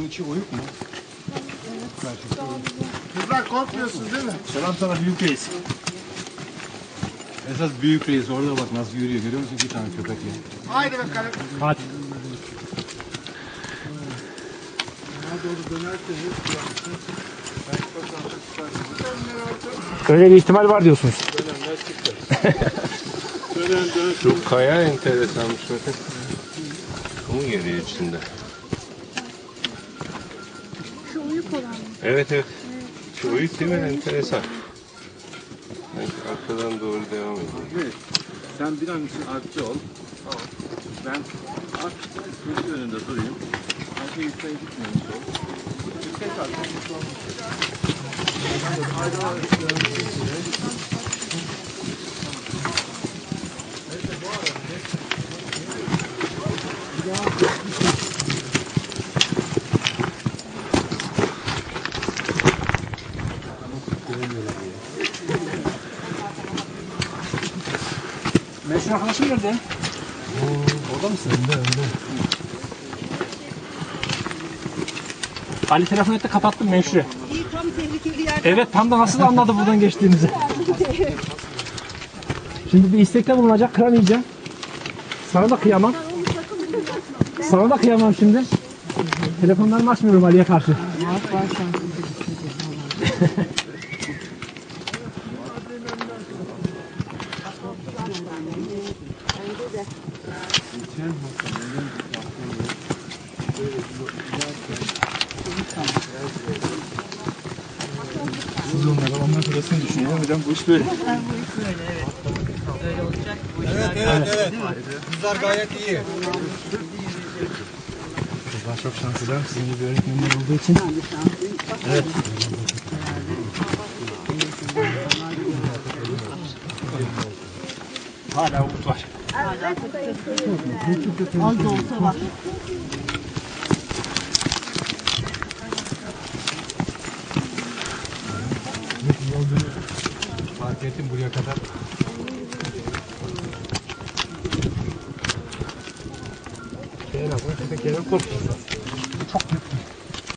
içi oyuk mu? Kızlar korkmuyorsun değil mi? Selam sana büyük reis. Esas büyük reis orada bak nasıl yürüyor görüyor musun iki tane köpekle. Haydi bakalım. Hadi. Öyle bir ihtimal var diyorsunuz. Şu kaya enteresanmış bakın. Kum geliyor içinde. Olan mı? Evet evet. Şu uyuk değil mi? Enteresan. Sanki arkadan doğru devam ediyor. Sen bir an için artçı ol. Tamam. Ben at gözü önünde durayım. Arka yükseğe gitmemiş ol. Yüksek arka Meşhur arkadaşım nerede? Orada mısın? Önde önde. Ali telefon etti kapattım Menşure. İyi tam tehlikeli yerde. Evet tam da nasıl anladı buradan geçtiğimizi. Şimdi bir istekte bulunacak kıramayacağım. Sana da kıyamam. Sana da kıyamam şimdi. Telefonlarımı açmıyorum Ali'ye karşı. Ondan sonrasını düşünüyorum. Hocam bu iş böyle. Kızlar gayet iyi. Kızlar çok şanslılar. Sizin gibi öğretmenler olduğu için. Hala umut var. Az da olsa var. Fark ettim buraya kadar. Azından köpeklerden korkuyorlar. Çok büyük.